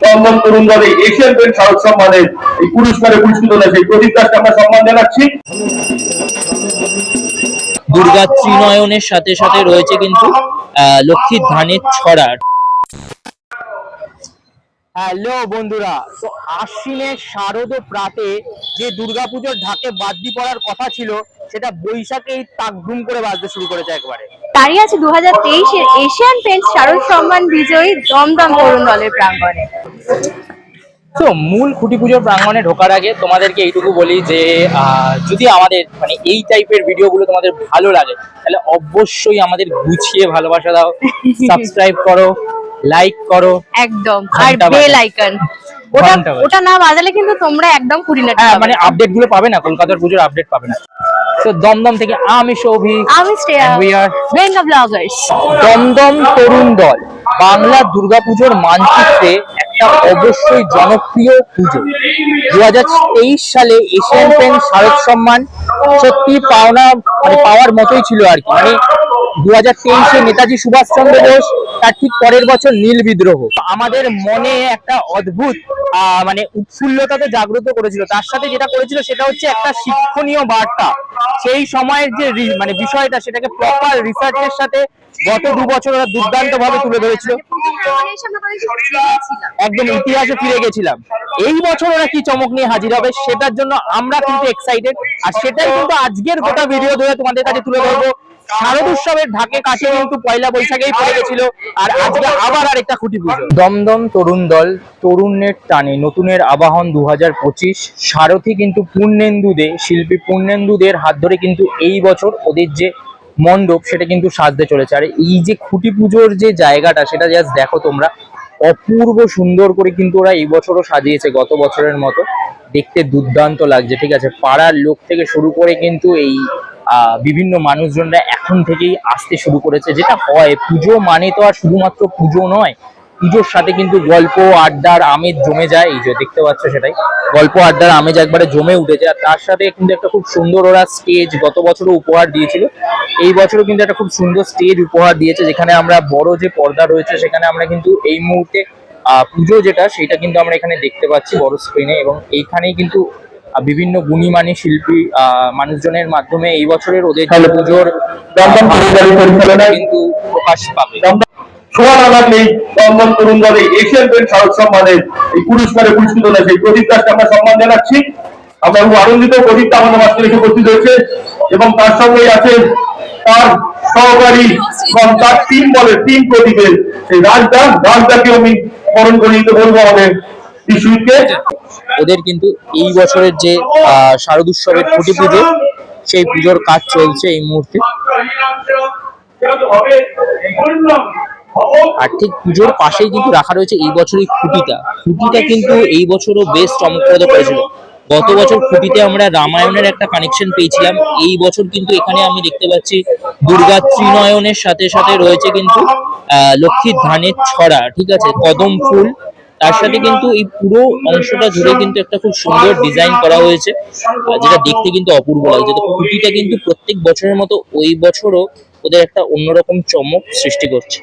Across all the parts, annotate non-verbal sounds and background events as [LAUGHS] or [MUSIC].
চন্দন তরুণ দলে Asian paint শারদ সম্মানের এই পুরস্কারে পুরস্কৃত হয়েছে প্রদীপ দাসকে আমরা সম্মান জানাচ্ছি। দুর্গা ত্রিনয়নের সাথে সাথে রয়েছে কিন্তু আহ, লক্ষ্মীর ধানের ছড়া হ্যালো বন্ধুরা তো আশ্বিনের শারদ প্রাতে যে দুর্গাপুজোর ঢাকে বাদ্যি পড়ার কথা ছিল সেটা বৈশাখেই তাকধুম করে বাজতে শুরু করেছে একবারে। দাঁড়িয়ে আছে দু হাজার তেইশের এশিয়ান পেন্টস শারদ সম্মান বিজয়ী দমদম তরুণ দলের প্রাঙ্গণে। তো মূল খুঁটি পুজোর প্রাঙ্গণে ঢোকার আগে তোমাদেরকে এইটুকু বলি যে যদি আমাদের মানে এই টাইপের ভিডিওগুলো তোমাদের ভালো লাগে তাহলে অবশ্যই আমাদের গুছিয়ে ভালোবাসা দাও [LAUGHS] সাবস্ক্রাইব করো লাইক করো একদম আর বেল আইকন ওটা ওটা না বাজালে কিন্তু তোমরা একদম না। মানে না। আপডেটগুলো পাবে না কলকাতার পুজোর আপডেট পাবে না। তো দমদম থেকে আমি শোভি আমি Shreya we are Benga bloggers Dumdum তরুণ দল। বাংলা দুর্গাপুজোর মানচিত্রে একটা অবশ্যই জনপ্রিয় পুজো। দু হাজার তেইশ সালে এশিয়ান পেন শারদ সম্মান সত্যি পাওনা মানে পাওয়ার মতোই ছিল আর কি। মানে দু হাজার তেইশে নেতাজি সুভাষচন্দ্র বোস, তার ঠিক পরের বছর নীল বিদ্রোহ। আমাদের মনে একটা অদ্ভুত মানে উৎফুল্লতাকে জাগ্রত করেছিল। তার সাথে যেটা করেছিল সেটা হচ্ছে একটা শিক্ষণীয় বার্তা। সেই সময়ের যে মানে বিষয়টা, সেটাকে প্রপার রিসার্চের সাথে গত দু বছর ওরা দুর্দান্ত ভাবে তুলে ধরেছিল। একদম ইতিহাসে ফিরে গেছিলাম। এই বছর ওরা কি চমক নিয়ে হাজির হবে, সেটার জন্য আমরা কিন্তু এক্সাইটেড আর সেটাই কিন্তু আজকের গোটা ভিডিও ধরে তোমাদের কাছে তুলে ধরবো। শারদ উৎসবের ঢাকে কাছে কিন্তু পয়লা বৈশাখেই পড়ে গেছিল আর আজকে আবার আরেকটা খুঁটি পুজো। দমদম তরুণ দল তরুণের টানে নতুনের আবাহন দু হাজার সারথী কিন্তু শিল্পী হাত ধরে কিন্তু এই বছর ওদের যে মণ্ডপ, সেটা কিন্তু সাজতে চলেছে। আর এই যে খুঁটি পুজোর যে জায়গাটা, সেটা জাস্ট দেখো তোমরা। অপূর্ব সুন্দর করে কিন্তু ওরা এই বছরও সাজিয়েছে, গত বছরের মতো। দেখতে দুর্দান্ত লাগছে, ঠিক আছে? পাড়ার লোক থেকে শুরু করে কিন্তু এই বিভিন্ন মানুষজনরা এখন থেকেই আসতে শুরু করেছে যেটা হয় পুজো মানে তো আর শুধুমাত্র পুজো নয় পুজোর সাথে কিন্তু গল্প আড্ডার আমেজ জমে যায় এই যে দেখতে পাচ্ছ সেটাই। গল্প আড্ডার আমেজ একবারে জমে উঠেছে আর তার সাথে কিন্তু একটা খুব সুন্দর ওরা স্টেজ গত বছরও উপহার দিয়েছিল এই বছরও কিন্তু একটা খুব সুন্দর স্টেজ উপহার দিয়েছে যেখানে আমরা বড় যে পর্দা রয়েছে সেখানে আমরা কিন্তু এই মুহূর্তে আহ, পুজো যেটা সেটা কিন্তু আমরা এখানে দেখতে পাচ্ছি বড় স্ক্রিনে এবং এইখানেই কিন্তু বিভিন্ন গুণীমানী শিল্পী মানুষজনের মাধ্যমে এই বছরের ওদের পুজোর কিন্তু প্রকাশ পাবে। দমদম সোয়া নেই দমদম তরুণ দলে এশিয়ান পেন্ট শারদ সম্মানের এই পুরস্কারে পুরস্কৃত হয়েছে প্রদীপ দাসকে আমরা সম্মান জানাচ্ছি। আমরা খুব আনন্দিত প্রদীপটা আমাদের মাঝখানে এসে উপস্থিত হয়েছে এবং তার আছেন তার সহকারী এবং তার টিম বলে টিম প্রদীপের সেই রাজদা। রাজদাকে আমি স্মরণ করে দিতে বলব আমাদের ওদের কিন্তু এই বছরের যে শারদ উৎসবের খুঁটি পুজো সেই পুজোর কাজ চলছে এই মুহূর্তে। আর ঠিক পুজোর পাশেই কিন্তু রাখা রয়েছে এই বছর এই খুঁটিটা। খুঁটিটা কিন্তু এই বছরও বেশ চমকপ্রদ করেছিল। গত বছর খুঁটিতে আমরা রামায়ণের একটা কানেকশন পেয়েছিলাম। এই বছর কিন্তু এখানে আমি দেখতে পাচ্ছি দুর্গা ত্রিনয়নের সাথে সাথে রয়েছে কিন্তু আহ, লক্ষ্মীর ধানের ছড়া ঠিক আছে? কদম ফুল তার সাথে কিন্তু এই পুরো অংশটা জুড়ে কিন্তু একটা খুব সুন্দর ডিজাইন করা হয়েছে যেটা দেখতে কিন্তু অপূর্ব লাগছে। তো খুঁটিটা কিন্তু প্রত্যেক বছরের মতো ওই বছরও ওদের একটা অন্যরকম চমক সৃষ্টি করছে।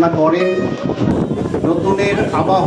কামনা করেন নতুনের আবাহ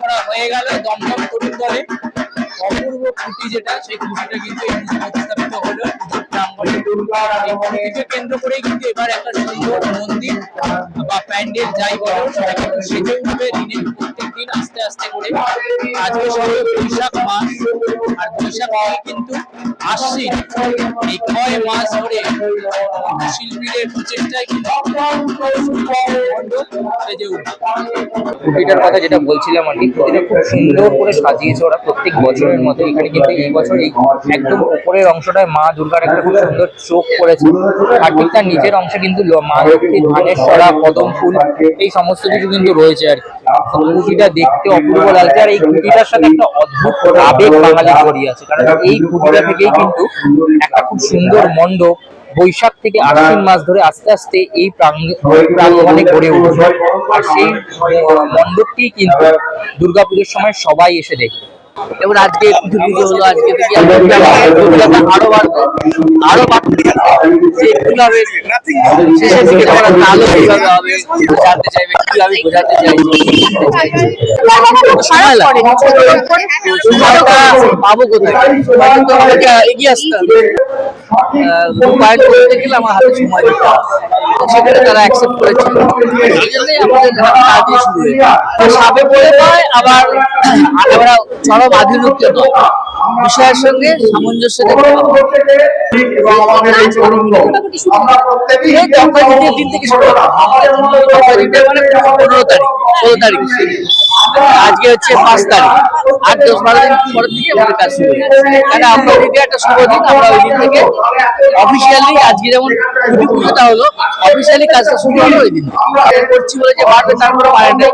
করা হয়ে গেল দমদম তরুণ দলে। অপূর্ব খুঁটি যেটা, সেই খুঁটিটা কিন্তু এই প্রতিস্থাপিত হলো। কেন্দ্র করেই কিন্তু এবার একটা সুন্দর মন্দির বা প্যান্ডেল যাই বলো সেটা সেজে উঠবে দিনের প্রত্যেক দিন আস্তে আস্তে করে আজকে শুরু বৈশাখ মাস আর বৈশাখ থেকে কিন্তু এই কয় মাস ধরে শিল্পীদের প্রচেষ্টায় কিন্তু সেজে উঠবে খুঁটিটার কথা যেটা বলছিলাম আর কি খুঁটিটা খুব সুন্দর করে সাজিয়েছে ওরা প্রত্যেক বছরের মতো। এখানে কিন্তু এই বছর এই একদম উপরের অংশটায় মা দুর্গার একটা খুব সুন্দর চোখ করেছে আর ঠিক তার নিচের অংশে কিন্তু মা লক্ষ্মীর ধানের সরা, কদম ফুল, এই সমস্ত কিছু কিন্তু রয়েছে আর কি। তো খুঁটিটা দেখতে অপূর্ব লাগছে আর এই খুঁটিটার সাথে একটা অদ্ভুত আবেগ বাঙালি জড়িয়ে আছে। কারণ এই খুঁটিটা থেকেই কিন্তু একটা খুব সুন্দর মণ্ডপ বৈশাখ থেকে আশ্বিন মাস ধরে আস্তে আস্তে এই প্রাঙ্গ- প্রাঙ্গণে গড়ে উঠছে। আর সেই মণ্ডপটি কিন্তু দুর্গাপুজোর সময় সবাই এসে দেখে। এবার আজকে পুজো পুজো হলো আজকে থেকে আরও বাড়বে আরও বাড়বে। যে কীভাবে শেষের দিকে কীভাবে হবে বোঝাতে চাইবে কীভাবে বোঝাতে চাইবে। সময় লাগে। সময়টা পাবো কোথায়? কিন্তু আমাদেরকে এগিয়ে আসতে হবে। রূপায়ণ করতে গেলে আমার হাতে সময় দিতে সেখানে তারা অ্যাকসেপ্ট করেছে। এই জন্যই আমাদের শুরু হয়েছে। সাপে পড়ে নয় আবার আমরা চরম আধুনিক নয়। বিষয়ের সঙ্গে সামঞ্জস্য দিন থেকে শুরু দক্ষিণের মানে পনেরো তারিখ ষোলো তারিখ। আজকে হচ্ছে পাঁচ তারিখ। আর দশ বারো দিন পরের থেকে আমাদের কাজ শুরু হয়ে কারণ আমরা ওই দিকে একটা শুভ দিন, আমরা ওই দিন থেকে অফিসিয়ালি আজকে যেমন ছুটি পুজোটা হলো অফিসিয়ালি কাজটা শুরু হলো ওই দিন করছি বলে যে বাড়বে তারপরে বাড়ে না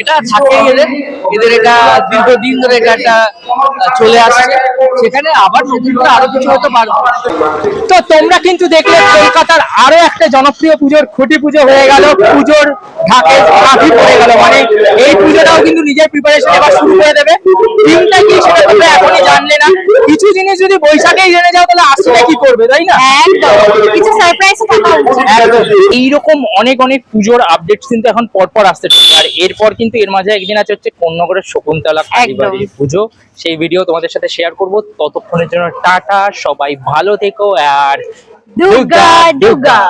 এটা থাকে এদের। এদের এটা দীর্ঘদিন ধরে এটা একটা চলে আসছে। সেখানে আবার নতুন করে আরও কিছু হয়তো বাড়বে। তো তোমরা কিন্তু দেখলে কলকাতার আরও একটা জনপ্রিয় পুজোর খুঁটি পুজো হয়ে গেল। পুজোর ঢাকে কাঠি পড়ে গেল। মানে এই পুজোটাও কিন্তু নিজের প্রিপারেশন এবার শুরু করে দেবে। দিনটা কি সেটা তোমরা এখনই জানলে না। কিছু জিনিস যদি বৈশাখেই জেনে যাও তাহলে আসলে কি করবে তাই না? কিছু সারপ্রাইজ থাকা এইরকম অনেক অনেক পুজোর আপডেট কিন্তু এখন পরপর আসতে চলেছে আর এরপর কিন্তু এর মাঝে একদিন আছে হচ্ছে কোন্নগরের শকুন্তলা একদম। পুজো। সেই ভিডিও তোমাদের সাথে শেয়ার করব। ততক্ষণের জন্য টাটা সবাই ভালো থেকো আর দুর্গা দুর্গা।